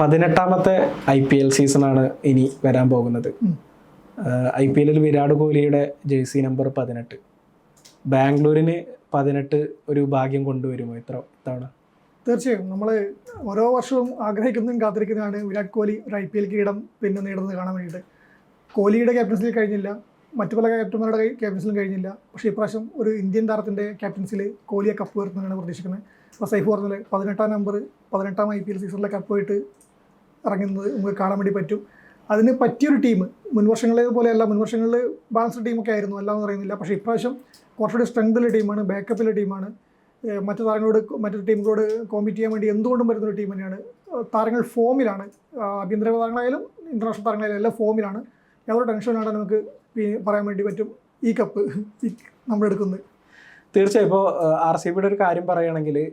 പതിനെട്ടാമത്തെ I P L സീസണാണ് ഇനി വരാൻ പോകുന്നത്. ഐ പി എല്ലിൽ വിരാട് കോഹ്ലിയുടെ ജേഴ്സി നമ്പർ പതിനെട്ട്. ബാംഗ്ലൂരിന് പതിനെട്ട് ഒരു ഭാഗ്യം കൊണ്ടുവരുമോ ഇത്ര തവണ? തീർച്ചയായും. നമ്മൾ ഓരോ വർഷവും ആഗ്രഹിക്കുന്നതും കാത്തിരിക്കുന്നതാണ് വിരാട് കോഹ്ലി ഒരു ഐ പി എൽ കിരീടം പിന്നെ നേടുന്നത് കാണാൻ വേണ്ടിയിട്ട്. കോഹ്ലിയുടെ ക്യാപ്റ്റൻസിൽ കഴിഞ്ഞില്ല. മറ്റു പല ക്യാപ്റ്റന്മാരുടെ ക്യാപ്റ്റൻസിലും കഴിഞ്ഞില്ല. പക്ഷേ ഇപ്രാവശ്യം ഒരു ഇന്ത്യൻ താരത്തിന്റെ ക്യാപ്റ്റൻസിൽ കോഹ്ലിയെ കപ്പ് ഉയർത്തുന്നതാണ് പ്രതീക്ഷിക്കുന്നത്. അപ്പോൾ സൈഫ് പറഞ്ഞത് പതിനെട്ടാം നമ്പർ പതിനെട്ടാം ഐ പി എൽ സീസണിലെ കപ്പ് പോയിട്ട് ഇറങ്ങുന്നത് നമുക്ക് കാണാൻ വേണ്ടി പറ്റും. അതിന് പറ്റിയൊരു ടീം. മുൻവർഷങ്ങളെ പോലെയല്ല മുൻവർഷങ്ങളിൽ ബാലൻസ്ഡ് ടീമൊക്കെ ആയിരുന്നു. അല്ലാന്ന് പറയുന്നില്ല. പക്ഷേ ഇപ്രാവശ്യം കുറച്ചുകൂടി സ്ട്രെങ്തിലെ ടീമാണ് ബാക്കപ്പിലെ ടീമാണ്. മറ്റു താരങ്ങളോട് മറ്റു ടീമുകളോട് കോമ്പീറ്റ് ചെയ്യാൻ വേണ്ടി എന്തുകൊണ്ടും വരുന്നൊരു ടീം തന്നെയാണ്. താരങ്ങൾ ഫോമിലാണ് ആഭ്യന്തര താരങ്ങളായാലും ഇന്റർനാഷണൽ താരങ്ങളായാലും എല്ലാം ഫോമിലാണ് യാതൊരു ടെൻഷനാണ് നമുക്ക് പറയാൻ വേണ്ടി പറ്റും. ഈ കപ്പ് നമ്മൾ നമ്മളെടുക്കുന്നത് തീർച്ചയായും. ഇപ്പോൾ ആർ സി ബിയുടെ ഒരു കാര്യം പറയുകയാണെങ്കിൽ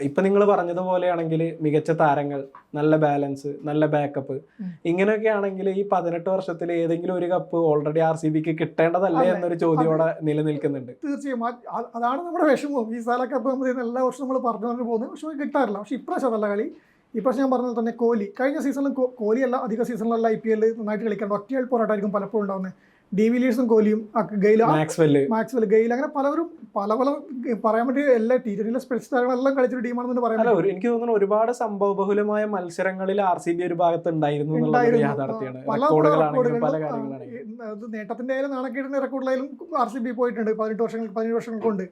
ഇപ്പൊ നിങ്ങൾ പറഞ്ഞതുപോലെയാണെങ്കിൽ മികച്ച താരങ്ങൾ നല്ല ബാലൻസ് നല്ല ബാക്കപ്പ് ഇങ്ങനെയൊക്കെ ആണെങ്കിൽ ഈ പതിനെട്ട് വർഷത്തിൽ ഏതെങ്കിലും ഒരു കപ്പ് ഓൾറെഡി ആർ സി ബിക്ക് കിട്ടേണ്ടതല്ലേ എന്നൊരു ചോദ്യം ഇവിടെ നിലനിൽക്കുന്നുണ്ട്. തീർച്ചയായും. അതാണ് നമ്മുടെ വിഷമവും ഈ സാല കപ്പ് നമ്മൾ എല്ലാ വർഷവും നമ്മൾ പറഞ്ഞു പറഞ്ഞു പോകുന്നത് പക്ഷെ കിട്ടാറില്ല. പക്ഷെ ഇപ്രാവശ്യം നല്ല കളി. ഇപ്രാവശ്യം ഞാൻ പറഞ്ഞത് തന്നെ കോഹ്ലി. കഴിഞ്ഞ സീസണിലും കോലിയല്ല കോഹ്ലി അല്ല അധിക സീസണിലല്ല ഐ പി എല്ലിൽ നന്നായിട്ട് കളിക്കേണ്ട ഒറ്റയാൾ പോരാട്ടമായിരിക്കും പലപ്പോഴും ഉണ്ടാകുന്നത് ഡി വിലിയേഴ്സും കോഹ്ലിയും ഗെയിൽ മാക്സ്വെൽ മാക്സ്വെൽ ഗെയിൽ അങ്ങനെ പലവരും പല പല പറയാൻ പറ്റിയ എല്ലാ ടി ട്വന്റിയിലെ സ്പെഷ്യൽ താരങ്ങളെല്ലാം കളിച്ചൊരു ടീമാണെന്ന് പറയാൻ എനിക്ക് തോന്നുന്നു ഒരുപാട് സംഭവ ബഹുലമായ മത്സരങ്ങളിൽ ആർ സി ബി ഒരു ഭാഗത്ത് ഉണ്ടായിരുന്നു. നേട്ടത്തിന്റെ ആയാലും നാണക്കേടിന്റെ റെക്കോർഡിലായാലും ആർ സി ബി പോയിട്ടുണ്ട്. പതിനെട്ട് വർഷങ്ങൾ പതിനേഴ് വർഷങ്ങൾ കൊണ്ട്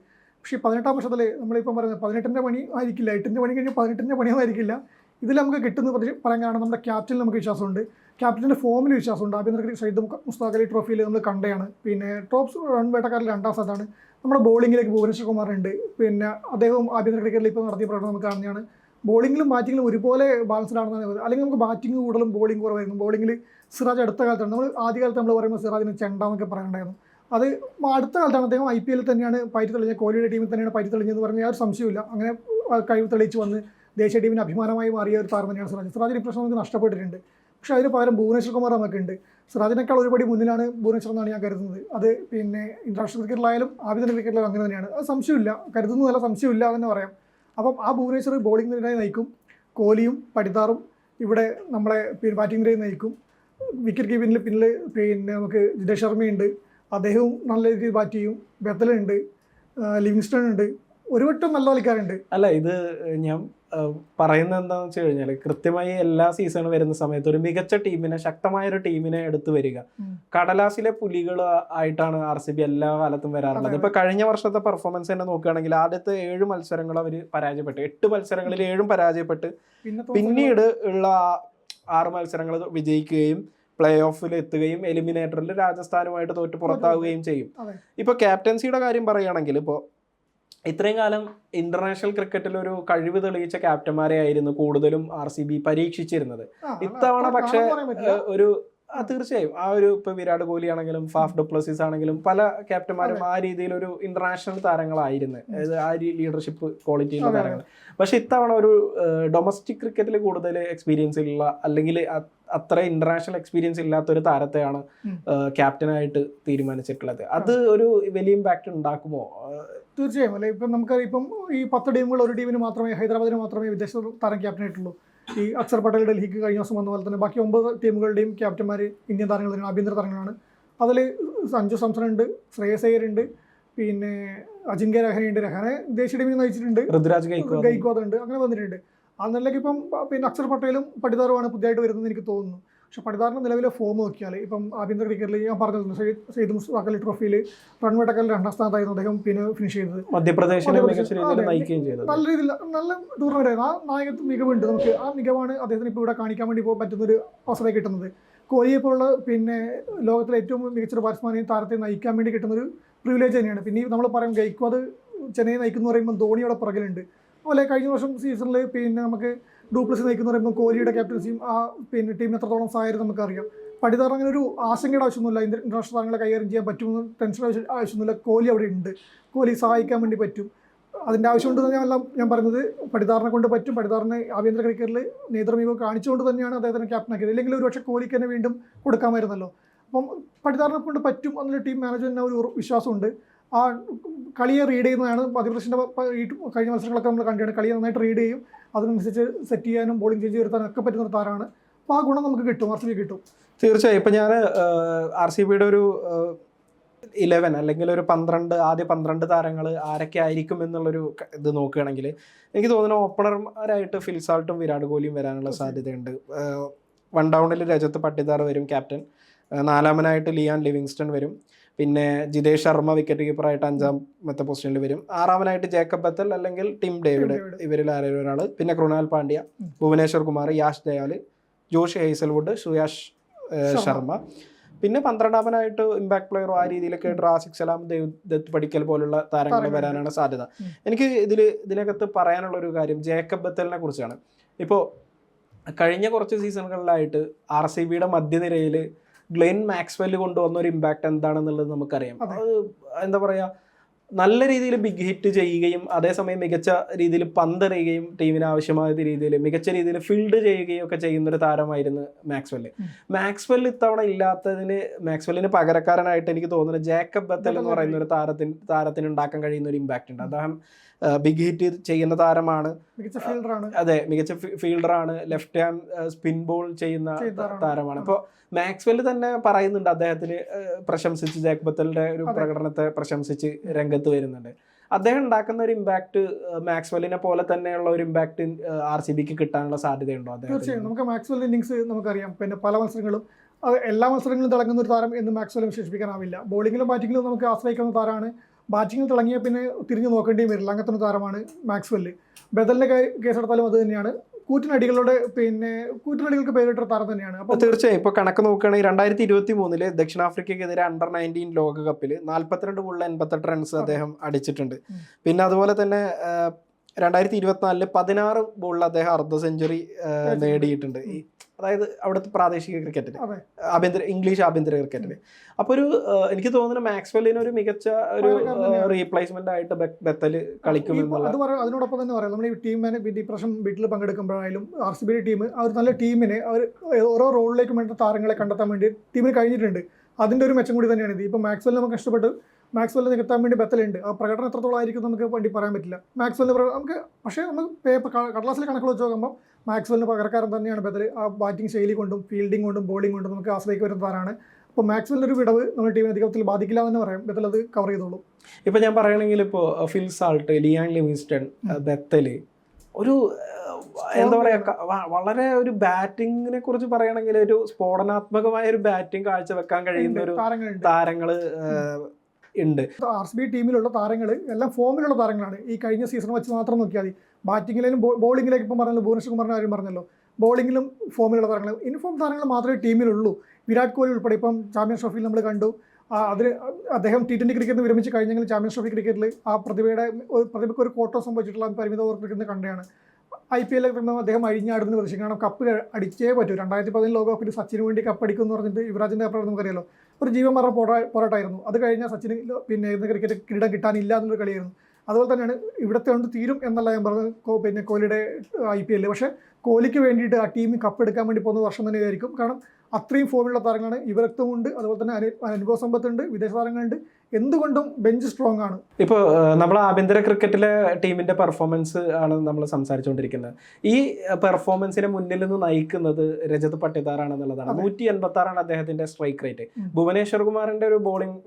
പക്ഷേ പതിനെട്ടാം വർഷത്തിൽ നമ്മളിപ്പം പറയുന്നത് പതിനെട്ടിന്റെ പണി ആയിരിക്കില്ല. എട്ടിന്റെ പണി കഴിഞ്ഞ് പതിനെട്ടിന്റെ പണിയൊന്നും ആയിരിക്കില്ല. ഇതിൽ നമുക്ക് കിട്ടുന്ന പറയാൻ കാരണം നമ്മുടെ ക്യാപ്റ്റനിൽ നമുക്ക് വിശ്വാസമുണ്ട്. ക്യാപ്റ്റന്റെ ഫോമിൽ വിശ്വാസമുണ്ട് ആഭ്യന്തര ഷഹീദ് മുസ്താഖ് അലി ട്രോഫിയിൽ നമ്മൾ കണ്ടയാണ്. പിന്നെ ടോപ്സ് റൺ വേട്ടക്കാരിൽ രണ്ടാം സ്ഥാനത്താണ് നമ്മുടെ ബോളിങ്ങിലേക്ക് ഭുവനേശ്വർ കുമാർ ഉണ്ട് പിന്നെ അദ്ദേഹം ആഭ്യന്തര ക്രിക്കറ്റിൽ ഇപ്പോൾ നടത്തിയ പ്രകടനം നമുക്ക് കാണുന്നതാണ്. ബോളിങ്ങിലും ബാറ്റിങ്ങിലും ഒരുപോലെ ബാലൻസ്ഡ് ആണെന്നാണ് പറയുന്നത്. അല്ലെങ്കിൽ നമുക്ക് ബാറ്റിംഗ് കൂടുതലും ബോളിംഗ് കുറവായിരുന്നു. ബോളിങ്ങിൽ സിറാജ് അടുത്ത കാലത്താണ്. നമ്മൾ ആദ്യ കാലത്ത് നമ്മൾ പറയുമ്പോൾ സിറാജിന് ചെണ്ടാന്നൊക്കെ പറയാനുണ്ടായിരുന്നു അത് അടുത്ത കാലത്താണ് അദ്ദേഹം ഐ പി എല്ലിൽ തന്നെയാണ് പയറ്റി തെളിഞ്ഞത്. കോഹ്ലിയുടെ ടീമിൽ തന്നെയാണ് പയറ്റി തെളിഞ്ഞതെന്ന് പറഞ്ഞാൽ യാതൊരു സംശയമില്ല അങ്ങനെ കഴിവ് തെളിയിച്ച് വന്ന് ദേശീയ ടീമിന് അഭിമാനമായി മാറിയ ഒരു താരം തന്നെയാണ് സിറാജ്. സിറാജിന് ഇപ്രാവശ്യം നമുക്ക് നഷ്ടപ്പെട്ടിട്ടുണ്ട്. പക്ഷേ അതിന് പകരം ഭുവനേശ്വർ കുമാർ നമുക്കുണ്ട് അതിനേക്കാൾ ഒരുപടി മുന്നിലാണ് ഭുവനേശ്വർ എന്നാണ് ഞാൻ കരുതുന്നത്. അത് പിന്നെ ഇന്റർനാഷണൽ ക്രിക്കറ്റിലായാലും ആഭ്യന്തര ക്രിക്കറ്റിലായാലും അങ്ങനെ തന്നെയാണ്. അത് സംശയമില്ല. കരുതുന്നതല്ല സംശയമില്ല എന്ന് പറയാം. അപ്പം ആ ഭുവനേശ്വർ ബോളിംഗ് നിരയെ നയിക്കും. കോഹ്ലിയും പടിതാറും ഇവിടെ നമ്മളെ പിന്നെ ബാറ്റിംഗ് നിരയെ നയിക്കും. വിക്കറ്റ് കീപ്പിങ്ങിൽ പിന്നിൽ പിന്നെ നമുക്ക് ജിതേഷ് ശർമ്മയുണ്ട്. അദ്ദേഹവും നല്ല രീതിയിൽ ബാറ്റ് ചെയ്യും. ബെത്തലുണ്ട്. ലിവിങ്സ്റ്റൺ ഉണ്ട് ഒരു വട്ടം നല്ല കളിക്കാരുണ്ട്. അല്ല ഇത് ഞാൻ പറയുന്നത് എന്താണെന്ന് വെച്ച് കഴിഞ്ഞാൽ കൃത്യമായി എല്ലാ സീസണും വരുന്ന സമയത്ത് ഒരു മികച്ച ടീമിനെ ശക്തമായ ഒരു ടീമിനെ എടുത്തു വരിക. കടലാസിലെ പുലികൾ ആയിട്ടാണ് ആർ സി ബി എല്ലാ കാലത്തും വരാറുള്ളത്. ഇപ്പൊ കഴിഞ്ഞ വർഷത്തെ പെർഫോമൻസ് തന്നെ നോക്കുകയാണെങ്കിൽ ആദ്യത്തെ ഏഴ് മത്സരങ്ങൾ അവർ പരാജയപ്പെട്ടു. എട്ട് മത്സരങ്ങളിൽ ഏഴും പരാജയപ്പെട്ട്. പിന്നീട് ഉള്ള ആറ് മത്സരങ്ങൾ വിജയിക്കുകയും പ്ലേ ഓഫിൽ എത്തുകയും എലിമിനേറ്ററിൽ രാജസ്ഥാനുമായിട്ട് തോറ്റ് പുറത്താവുകയും ചെയ്യും. ഇപ്പൊ ക്യാപ്റ്റൻസിയുടെ കാര്യം പറയുകയാണെങ്കിൽ ഇപ്പോൾ ഇത്രയും കാലം ഇന്റർനാഷണൽ ക്രിക്കറ്റിൽ ഒരു കഴിവ് തെളിയിച്ച ക്യാപ്റ്റന്മാരെ ആയിരുന്നു കൂടുതലും ആർ സി ബി പരീക്ഷിച്ചിരുന്നത്. ഇത്തവണ പക്ഷെ ഒരു തീർച്ചയായും. ആ ഒരു ഇപ്പൊ വിരാട് കോഹ്ലി ആണെങ്കിലും ഫാഫ് ഡുപ്ലസിസ് ആണെങ്കിലും പല ക്യാപ്റ്റന്മാരും ആ രീതിയിൽ ഒരു ഇന്റർനാഷണൽ താരങ്ങളായിരുന്നു അതായത് ആ ലീഡർഷിപ്പ് ക്വാളിറ്റിയുള്ള. താരങ്ങൾ പക്ഷെ ഇത്തവണ ഒരു ഡൊമസ്റ്റിക് ക്രിക്കറ്റിൽ കൂടുതൽ എക്സ്പീരിയൻസ് ഉള്ള അല്ലെങ്കിൽ അത്ര ഇന്റർനാഷണൽ എക്സ്പീരിയൻസ് ഇല്ലാത്ത ഒരു താരത്തെയാണ് ക്യാപ്റ്റനായിട്ട് തീരുമാനിച്ചിട്ടുള്ളത്. അത് ഒരു വലിയ ഇമ്പാക്ട് ഉണ്ടാക്കുമോ? തീർച്ചയായും. അല്ലെ ഇപ്പം നമുക്ക് ഇപ്പം ഈ പത്ത് ടീമുകൾ ഒരു ടീമിന് മാത്രമേ ഹൈദരാബാദിന് മാത്രമേ വിദേശ താരം ക്യാപ്റ്റൻ ആയിട്ടുള്ളൂ. ഈ അക്ഷർ പട്ടേൽ ഡൽഹിക്ക് കഴിഞ്ഞ ദിവസം വന്ന പോലെ തന്നെ ബാക്കി ഒമ്പത് ടീമുകളുടെയും ക്യാപ്റ്റന്മാർ ഇന്ത്യൻ താരങ്ങൾ തന്നെയാണ് ആഭ്യന്തര താരങ്ങളാണ്. അതിൽ സഞ്ജു സാംസൺ ഉണ്ട് ശ്രേയസ് അയ്യർ ഉണ്ട് പിന്നെ അജിങ്ക്യ രഹനയുണ്ട് ഉണ്ട്. രഹനെ ദേശീയ ടീമിൽ നയിച്ചിട്ടുണ്ട്. ഋതുരാജ് ഗൈക്വാദ്. ഉണ്ട് അങ്ങനെ വന്നിട്ടുണ്ട്. ആ നിലയ്ക്ക് ഇപ്പം പിന്നെ അക്ഷർ പട്ടേലും പടിതാറുമാണ് പുതിയതായിട്ട് വരുന്നത് എനിക്ക് തോന്നുന്നു. പക്ഷെ പടിതാറിന്റെ നിലവിലെ ഫോം നോക്കിയാൽ ഇപ്പം ആഭ്യന്തര ക്രിക്കറ്റിൽ ഞാൻ പറഞ്ഞിരുന്നു സെയ്ദ് സെയ്ദ് മുസ്താഖ് അലി ട്രോഫിയിൽ റൺ രണ്ടാം സ്ഥാനത്തായിരുന്നു അദ്ദേഹം പിന്നെ ഫിനിഷ് ചെയ്തത്. മധ്യപ്രദേശിനെ മധ്യപ്രദേശ് മികച്ച രീതിയിൽ അതെ. നയിക്കുകയും ചെയ്തത്. നല്ല രീതിയിൽ നല്ല ടൂർണമെന്റ് ആയിരുന്നു. ആ നായകത്വം മികവുണ്ട് നമുക്ക്. ആ മികവാണ് അദ്ദേഹത്തിന് ഇപ്പോൾ ഇവിടെ കാണിക്കാൻ വേണ്ടി പോകാൻ പറ്റുന്നൊരു അവസരം കിട്ടുന്നത്. കോഹ്ലിയെ പോലുള്ള പിന്നെ ലോകത്തിലെ ഏറ്റവും മികച്ചൊരു ബാറ്റ്സ്മാനെയും താരത്തെ നയിക്കാൻ വേണ്ടി കിട്ടുന്നൊരു പ്രിവിലേജ് തന്നെയാണ്. പിന്നെ നമ്മൾ പറയും അത് ചെന്നൈ നയിക്കുന്നു പറയുമ്പോൾ ധോണിയുടെ പുറകിലുണ്ട്. അതുപോലെ കഴിഞ്ഞ വർഷം സീസണിൽ പിന്നെ നമുക്ക് ഡൂപ്ലസ് നയിക്കുന്ന പറയുമ്പോൾ കോഹ്ലിയുടെ ക്യാപ്റ്റൻസിയും ആ പിന്നെ ടീമിന് എത്രത്തോളം സഹായം നമുക്കറിയാം. പടിതാർ അങ്ങനെ ഒരു ആശങ്കയുടെ ആവശ്യമൊന്നുമില്ല. ഇന്റർനാഷണൽ താരങ്ങളെ കൈകാര്യം ചെയ്യാൻ പറ്റുമെന്ന് ടെൻഷൻ ആവശ്യം ആവശ്യമൊന്നുമില്ല. കോഹ്ലി അവിടെ ഉണ്ട്. കോഹ്ലി സഹായിക്കാൻ വേണ്ടി പറ്റും. അതിന്റെ ആവശ്യമുണ്ട് എല്ലാം ഞാൻ പറഞ്ഞത്. പടിതാറിനെ കൊണ്ട് പറ്റും. പടിതാറിനെ ആഭ്യന്തര ക്രിക്കറ്റിൽ നേതൃമികവ് കാണിച്ചുകൊണ്ട് തന്നെയാണ് അദ്ദേഹത്തിനെ ക്യാപ്റ്റനാക്കിയത് അല്ലെങ്കിൽ ഒരു പക്ഷേ കോഹ്ലിക്ക് തന്നെ വീണ്ടും കൊടുക്കാമായിരുന്നല്ലോ. അപ്പം പടിതാറിനെ കൊണ്ട് പറ്റും എന്നുള്ള ടീം മാനേജ്മെന്റിന് ഒരു വിശ്വാസമുണ്ട്. ആ കളിയെ റീഡ് ചെയ്യുന്നതാണ് മധ്യപ്രദേശിന്റെ കഴിഞ്ഞ മത്സരങ്ങളൊക്കെ നമ്മൾ കണ്ടിട്ടുണ്ട്. കളിയെ നന്നായിട്ട് റീഡ് ചെയ്യും. അതിനനുസരിച്ച് സെറ്റ് ചെയ്യാനും ബോളിംഗ് ചേഞ്ച് വരുത്താനും ഒക്കെ പറ്റുന്ന ഒരു താരമാണ്. അപ്പോൾ ആ ഗുണം നമുക്ക് കിട്ടും ആർ സി ബി കിട്ടും. തീർച്ചയായും. ഇപ്പം ഞാൻ ആർ സി ബിയുടെ ഒരു ഇലവൻ അല്ലെങ്കിൽ ഒരു പന്ത്രണ്ട് ആദ്യ പന്ത്രണ്ട് താരങ്ങൾ ആരൊക്കെ ആയിരിക്കും എന്നുള്ളൊരു ഇത് നോക്കുകയാണെങ്കിൽ എനിക്ക് തോന്നുന്നു ഓപ്പണർമാരായിട്ട് ഫിൽസാൾട്ടും വിരാട് കോഹ്ലിയും വരാനുള്ള സാധ്യതയുണ്ട്. വൺ ഡൗണിൽ രജത്ത് പട്ടിദാർ വരും ക്യാപ്റ്റൻ നാലാമനായിട്ട് ലിയാൻ ലിവിങ്സ്റ്റൺ വരും. പിന്നെ ജിതേഷ് ശർമ്മ വിക്കറ്റ് കീപ്പറായിട്ട് അഞ്ചാമത്തെ പൊസിഷനിൽ വരും. ആറാമനായിട്ട് ജേക്കബ് ബത്തൽ അല്ലെങ്കിൽ ടിം ഡേവിഡ്. ഇവരിൽ ആരെങ്കിലും ഒരാൾ പിന്നെ കൃണാൽ പാണ്ഡ്യ ഭുവനേശ്വർ കുമാർ യാഷ് ദയാൽ ജോഷ് ഹേസൽവുഡ് സുയാഷ് ശർമ്മ. പിന്നെ പന്ത്രണ്ടാമനായിട്ട് ഇമ്പാക്ട് പ്ലെയറോ ആ രീതിയിലൊക്കെ റാസിക് സലാം ദത്ത് പടിക്കൽ പോലുള്ള താരങ്ങൾ വരാനാണ് സാധ്യത. എനിക്ക് ഇതിൽ ഇതിനകത്ത് പറയാനുള്ള ഒരു കാര്യം ജേക്കബ് ബത്തലിനെ കുറിച്ചാണ്. ഇപ്പോൾ കഴിഞ്ഞ കുറച്ച് സീസണുകളിലായിട്ട് ആർ സി ബിയുടെ മധ്യനിരയിൽ ഗ്ലെൻ മാക്സ്വെൽ കൊണ്ടുവന്ന ഒരു ഇമ്പാക്ട് എന്താണെന്നുള്ളത് നമുക്കറിയാം. അത്. എന്താ പറയുക നല്ല രീതിയിൽ ബിഗ് ഹിറ്റ് ചെയ്യുകയും അതേസമയം മികച്ച രീതിയിൽ പന്തെറിയുകയും ടീമിന് ആവശ്യമായ രീതിയിൽ മികച്ച രീതിയിൽ ഫീൽഡ് ചെയ്യുകയും ഒക്കെ ചെയ്യുന്നൊരു താരമായിരുന്നു മാക്സ്വെൽ മാക്സ്വെൽ ഇത്തവണ ഇല്ലാത്തതിന് മാക്സ്വെല്ലിന് പകരക്കാരനായിട്ട് എനിക്ക് തോന്നുന്നത് ജേക്കബ് ബത്തൽ എന്ന് പറയുന്ന ഒരു താരത്തിന് താരത്തിന് ഉണ്ടാക്കാൻ കഴിയുന്ന ഒരു ഇമ്പാക്റ്റ് ഉണ്ട്. അദ്ദേഹം ബിഗ് ഹിറ്റ് ചെയ്യുന്ന താരമാണ്. അതെ മികച്ച ഫീൽഡറാണ്. ലെഫ്റ്റ് ഹാൻഡ് സ്പിൻ ബോൾ ചെയ്യുന്ന താരമാണ്. അപ്പോൾ മാക്സ്വെൽ തന്നെ പറയുന്നുണ്ട് അദ്ദേഹത്തിന് പ്രശംസിച്ച് ജാക്ക് ബത്തലിന്റെ ഒരു പ്രകടനത്തെ പ്രശംസിച്ച് രംഗത്ത് വരുന്നുണ്ട്. അദ്ദേഹം ഉണ്ടാക്കുന്ന ഒരു ഇമ്പാക്ട് മാക്സ്വെല്ലിനെ പോലെ തന്നെയുള്ള ഒരു ഇമ്പാക്ട് ആർ സി ബിക്ക് കിട്ടാനുള്ള സാധ്യതയുണ്ടോ തീർച്ചയായും. നമുക്ക് മാക്സ്വെൽ ഇന്നിങ്സ് നമുക്കറിയാം. പിന്നെ പല മത്സരങ്ങളും എല്ലാ മത്സരങ്ങളും തിളങ്ങുന്ന ഒരു താരം എന്ന് മാക്സ്വെല്ലും വിശേഷിപ്പിക്കാനാവില്ല. ബോളിങ്ങിലും ബാറ്റിങ്ങിലും നമുക്ക് ആശ്രയിക്കുന്ന താരമാണ് ബാറ്റിങ്ങിൽ തിളങ്ങിയ പിന്നെ തിരിഞ്ഞു നോക്കേണ്ടിയും വരില്ല. അങ്ങനത്തെ ഒരു താരമാണ് മാക്സ്വെൽ ബദലിന്റെ കേസെടുത്താലും അത് തന്നെയാണ്. കൂറ്റിനടികളുടെ പിന്നെ കൂറ്റിനടികൾക്ക് പേരിട്ട താരം തന്നെയാണ്. അപ്പൊ അപ്പോൾ തീർച്ചയായും. ഇപ്പൊ കണക്ക് നോക്കുകയാണെങ്കിൽ രണ്ടായിരത്തി ഇരുപത്തി മൂന്നിൽ ദക്ഷിണാഫ്രിക്കക്കെതിരെ അണ്ടർ നയന്റീൻ ലോകകപ്പിൽ നാല്പത്തിരണ്ട് ബോളിൽ എൺപത്തെട്ട് റൺസ് അദ്ദേഹം അടിച്ചിട്ടുണ്ട്. പിന്നെ അതുപോലെ തന്നെ രണ്ടായിരത്തി ഇരുപത്തിനാലിൽ പതിനാറ് ബോളിൽ അദ്ദേഹം അർദ്ധ സെഞ്ചുറി നേടിയിട്ടുണ്ട്. അതായത് അവിടുത്തെ പ്രാദേശിക ക്രിക്കറ്റിൽ ആഭ്യന്തര ഇംഗ്ലീഷ് ആഭ്യന്തര ക്രിക്കറ്റിൽ അപ്പോൾ ഒരു എനിക്ക് തോന്നുന്നു മാക്സ്വെല്ലിന് ഒരു മികച്ച ഒരു റീപ്ലേസ്മെന്റ് ആയിട്ട് ബെത്തൽ ബെത്തൽ കളിക്കുമെന്നുള്ള അത് അതിനോടൊപ്പം തന്നെ പറയാം. നമ്മൾ ഈ ടീം പ്രാവശ്യം വീട്ടിൽ പങ്കെടുക്കുമ്പോഴായാലും ആർ സി ബി ടീം ആ ഒരു നല്ല ടീമിനെ അവർ ഓരോ റോളിലേക്ക് വേണ്ട താരങ്ങളെ കണ്ടെത്താൻ വേണ്ടി ടീമിന് കഴിഞ്ഞിട്ടുണ്ട്. അതിന്റെ ഒരു മെച്ചം കൂടി തന്നെയാണ് ഇത്. ഇപ്പോൾ മാക്സ്വെൽ നമുക്ക് ഇഷ്ടപ്പെട്ടു. മാക്സ്വെൽ നികത്താൻ വേണ്ടി ബത്തലുണ്ട് ആ പ്രകടനം എത്രത്തോളം ആയിരിക്കും നമുക്ക് വേണ്ടി പറയാൻ പറ്റില്ല. മാക്സ്വെല്ലിന് നമുക്ക് പക്ഷേ നമ്മൾ പേപ്പർ കടലാസിൽ കണക്കുകൾ വെച്ച് നോക്കുമ്പോൾ മാക്സ്വെല്ലിന് പകരക്കാരൻ തന്നെയാണ് ബദൽ ആ ബാറ്റിംഗ് ശൈലി കൊണ്ടും ഫീൽഡിംഗ് കൊണ്ടും ബോളിംഗ് കൊണ്ടും നമുക്ക് ആശ്രയിക്ക് വരുന്ന അപ്പോൾ മാക്സ്വെല്ലിന്റെ ഒരു വിടവ് നമ്മുടെ ടീമിനെ അധികത്തിൽ ബാധിക്കില്ല എന്ന് പറയാം. ബദൽ അത് കവർ ചെയ്തോളൂ. ഇപ്പം ഞാൻ പറയുകയാണെങ്കിൽ ഇപ്പോൾ Phil Salt Liam Livingstone Bethell ഒരു എന്താ പറയുക വളരെ ഒരു ബാറ്റിങ്ങിനെ കുറിച്ച് പറയുകയാണെങ്കിൽ ഒരു സ്ഫോടനാത്മകമായ ഒരു ബാറ്റിംഗ് കാഴ്ചവെക്കാൻ കഴിയുന്ന ഒരു താരങ്ങൾ ഉണ്ട്. ആർ സി ബി ടീമിലുള്ള താരങ്ങൾ എല്ലാം ഫോമിലുള്ള താരങ്ങളാണ്. ഈ കഴിഞ്ഞ സീസൺ വെച്ച് മാത്രം നോക്കിയാൽ മതി. ബാറ്റിങ്ങിലും ബോളിങ്ങിലേക്ക് ഇപ്പം പറഞ്ഞല്ലോ ഭുവനേശ്വർ കുമാറിന്റെ കാര്യം പറഞ്ഞല്ലോ. ബോളിങ്ങിലും ഫോമിലുള്ള താരങ്ങൾ ഇൻഫോം താരങ്ങൾ മാത്രമേ ടീമിലുള്ളൂ. വിരാട് കോഹ്ലി ഉൾപ്പെടെ ഇപ്പം ചാമ്പ്യൻസ് ട്രോഫിയിൽ നമ്മൾ കണ്ടു. അതിന് അദ്ദേഹം ടി ട്വന്റി ക്രിക്കറ്റിൽ വിരമിച്ച് കഴിഞ്ഞെങ്കിൽ ചാമ്പ്യൻസ് ട്രോഫി ക്രിക്കറ്റിൽ ആ പ്രതിഭയുടെ പ്രതിഭയ്ക്ക് ഒരു കോട്ടോ സംഭവിച്ചിട്ടുള്ള പരിമിത ഓവർ ക്രിക്കറ്റ് ഐ പി എല്ലൊക്കെ അദ്ദേഹം അഴിഞ്ഞാടുന്ന പ്രതീക്ഷിക്കും കാരണം കപ്പ് അടിച്ചേ പറ്റൂ. രണ്ടായിരത്തി പതിനേഴ് ലോകകപ്പിൽ സച്ചിന് വേണ്ടി കപ്പ് അടിക്കും എന്ന് പറഞ്ഞിട്ട് യുവരാജിന്റെ അപ്പുറം നമുക്കറിയാലോ? ഒരു ജീവൻ മരണ പോരാ പോരാട്ടമായിരുന്നു. അത് കഴിഞ്ഞാൽ സച്ചിന് പിന്നെ ഇന്ന് ക്രിക്കറ്റ് കിരീടം കിട്ടാനില്ല എന്നൊരു കളിയായിരുന്നു. അതുപോലെ തന്നെയാണ് ഇവിടത്തെ കൊണ്ട് തീരും എന്നല്ല ഞാൻ പറഞ്ഞത് പിന്നെ കോഹ്ലിയുടെ ഐ പി എല്ലിൽ പക്ഷേ കോഹ്ലിക്ക് വേണ്ടിയിട്ട് ആ ടീം കപ്പ് എടുക്കാൻ വേണ്ടി പോകുന്ന വർഷം തന്നെയായിരിക്കും കാരണം അത്രയും ഫോമിലുള്ള താരങ്ങളാണ്. ഇവരക്തമുണ്ട് അതുപോലെ തന്നെ അനു അനുഭവ സമ്പത്തുണ്ട് വിദേശ താരങ്ങളുണ്ട്. എന്തുകൊണ്ടും ബെഞ്ച് സ്ട്രോങ് ആണ്. ഇപ്പോൾ നമ്മൾ ആഭ്യന്തര ക്രിക്കറ്റിലെ ടീമിന്റെ പെർഫോമൻസ് ആണ് നമ്മൾ സംസാരിച്ചുകൊണ്ടിരിക്കുന്നത്. ഈ പെർഫോമൻസിനെ മുന്നിൽ നിന്ന് നയിക്കുന്നത് രജത് പട്ടിദാറാണെന്നുള്ളതാണ്. നൂറ്റി എൺപത്തി ആറാണ് അദ്ദേഹത്തിന്റെ സ്ട്രൈക്ക് റേറ്റ്. ഭുവനേശ്വർ കുമാറിന്റെ ഒരു ബോളിംഗ്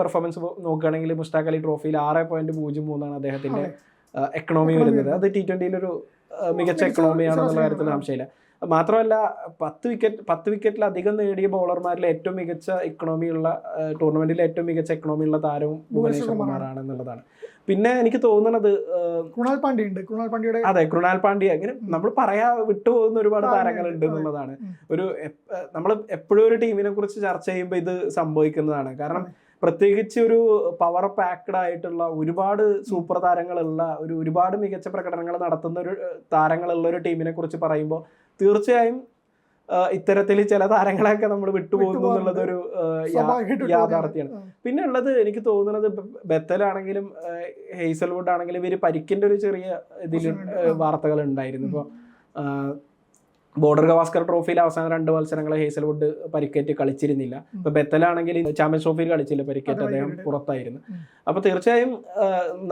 പെർഫോമൻസ് നോക്കുകയാണെങ്കിൽ മുസ്താഖ് അലി ട്രോഫിയിൽ ആറ് പോയിന്റ് പൂജ്യം മൂന്നാണ് അദ്ദേഹത്തിന്റെ. എക്കണോമി വരുന്നത്. അത് ടി ട്വന്റിയിലൊരു മികച്ച മികച്ച എക്കണോമിയാണെന്നുള്ള കാര്യത്തിൽ സംശയമില്ല. മാത്രമല്ല പത്ത് വിക്കറ്റ് പത്ത് വിക്കറ്റിൽ അധികം നേടിയ ബോളർമാരിൽ ഏറ്റവും മികച്ച എക്കണോമിയുള്ള ടൂർണമെന്റിലെ ഏറ്റവും മികച്ച എക്കണോമിയുള്ള താരവും ഭുവനേശ്വർ കുമാറാണ്. എന്നുള്ളതാണ്. പിന്നെ എനിക്ക് തോന്നുന്നത് കൃണാൽ പാണ്ഡ്യ ഉണ്ട്. കൃണാൽ പാണ്ഡ്യയുടെ അതെ കൃണാൽ പാണ്ഡ്യ. അങ്ങനെ നമ്മൾ പറയാ വിട്ടുപോകുന്ന ഒരുപാട് താരങ്ങളുണ്ട്. എന്നുള്ളതാണ്. ഒരു നമ്മൾ എപ്പോഴും ഒരു ടീമിനെ കുറിച്ച് ചർച്ച ചെയ്യുമ്പോൾ ഇത് സംഭവിക്കുന്നതാണ്. കാരണം പ്രത്യേകിച്ച് ഒരു പവർ പാക്ഡ് ആയിട്ടുള്ള ഒരുപാട് സൂപ്പർ താരങ്ങളുള്ള ഒരു ഒരുപാട് മികച്ച പ്രകടനങ്ങൾ നടത്തുന്ന ഒരു താരങ്ങളുള്ള ഒരു ടീമിനെ കുറിച്ച് പറയുമ്പോൾ തീർച്ചയായും ഇത്തരത്തിൽ ചില താരങ്ങളെയൊക്കെ നമ്മൾ വിട്ടുപോകുന്നു. എന്നുള്ളത് ഒരു യാഥാർത്ഥ്യമാണ്. പിന്നെ ഉള്ളത് എനിക്ക് തോന്നുന്നത് ബെത്തലാണെങ്കിലും ഹെയ്സൽവുഡ് ആണെങ്കിലും ഇവർ പരിക്കിന്റെ ഒരു ചെറിയ ഇതിൽ. വാർത്തകൾ ഉണ്ടായിരുന്നു. ഇപ്പോൾ ബോർഡർ ഗവാസ്കർ ട്രോഫിയിൽ അവസാന രണ്ട് മത്സരങ്ങൾ ഹേസൽവുഡ് പരിക്കേറ്റ് കളിച്ചിരുന്നില്ല. ഇപ്പൊ ബെത്തലാണെങ്കിൽ ചാമ്പ്യൻസ് ട്രോഫിയിൽ കളിച്ചില്ല പരിക്കേറ്റ് അദ്ദേഹം. പുറത്തായിരുന്നു. അപ്പൊ തീർച്ചയായും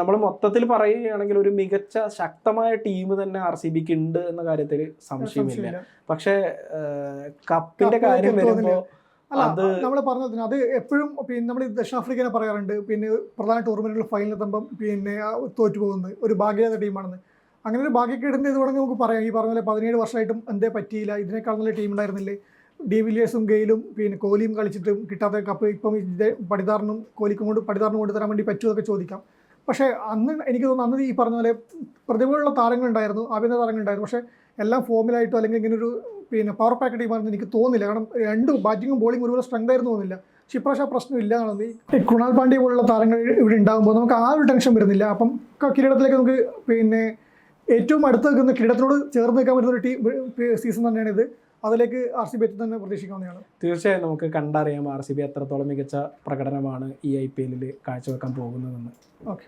നമ്മൾ മൊത്തത്തിൽ പറയുകയാണെങ്കിൽ ഒരു മികച്ച ശക്തമായ ടീം തന്നെ ആർ സി ബിക്ക് ഉണ്ട് എന്ന കാര്യത്തിൽ സംശയമില്ല. പക്ഷെ കപ്പിന്റെ കാര്യം വരുമ്പോൾ വരുമ്പോ അല്ല അത് നമ്മൾ പറഞ്ഞതിന് അത് എപ്പോഴും പിന്നെ നമ്മൾ ദക്ഷിണാഫ്രിക്കനെ പറയാറുണ്ട് പിന്നെ പ്രധാന ടൂർണമെന്റുകൾ ഫൈനൽ എത്തുമ്പം പിന്നെ തോറ്റു പോകുന്നത് ഒരു ഭാഗ്യത ടീമാണെന്ന് അങ്ങനെ ഒരു ഭാഗ്യക്കേടിന്റെ ഇത് തുടങ്ങി നമുക്ക് പറയാം. ഈ പറഞ്ഞ പോലെ പതിനേഴ് വർഷമായിട്ടും എന്തേ പറ്റിയില്ല. ഇതിനേക്കാൾ നല്ല ടീം ഉണ്ടായിരുന്നില്ലേ? ഡി വില്ലിയേഴ്സും ഗെയിലും പിന്നെ കോഹ്ലിയും കളിച്ചിട്ടും കിട്ടാത്ത കപ്പ് ഇപ്പം ഇതേ പടിതാറിനും കോഹ്ലിക്കും കൊണ്ട് പടിതാറിനും കൊണ്ട് തരാൻ വേണ്ടി പറ്റുമൊക്കെ ചോദിക്കാം. പക്ഷേ അന്ന് എനിക്ക് തോന്നുന്നു അന്ന് ഈ പറഞ്ഞ പോലെ പ്രതിഭകളുള്ള താരങ്ങളുണ്ടായിരുന്നു ആഭ്യന്തര താരങ്ങളുണ്ടായിരുന്നു പക്ഷേ എല്ലാം ഫോമിലായിട്ടോ അല്ലെങ്കിൽ ഇങ്ങനെ ഒരു പിന്നെ പവർ പാക്ക് ടീമാണെന്ന് എനിക്ക് തോന്നുന്നില്ല. കാരണം രണ്ട് ബാറ്റിങ്ങും ബോളിംഗ് ഒരുപോലെ സ്ട്രെങ്ത് ആയിരുന്നു തോന്നുന്നില്ല. പക്ഷേ ഇപ്രാവശ്യം എന്നാണ് ഈ കൃണാൽ പാണ്ഡ്യ പോലുള്ള താരങ്ങൾ ഇവിടെ ഉണ്ടാകുമ്പോൾ നമുക്ക് ആ ഒരു ടെൻഷൻ വരുന്നില്ല. അപ്പം കിരീടത്തിലേക്ക് നമുക്ക് പിന്നെ ഏറ്റവും അടുത്ത് നിൽക്കുന്ന കിരീടത്തിനോട് ചേർന്ന് നിൽക്കാൻ പറ്റുന്ന ഒരു ടീം സീസൺ തന്നെയാണ് ഇത്. അതിലേക്ക് ആർ സി ബി എത്തി തന്നെ പ്രതീക്ഷിക്കാവുന്നതാണ്. തീർച്ചയായും നമുക്ക് കണ്ടറിയാം ആർ സി ബി എത്രത്തോളം മികച്ച പ്രകടനമാണ് ഈ ഐ പി എല്ലിൽ കാഴ്ചവെക്കാൻ പോകുന്നതെന്ന്. ഓക്കെ.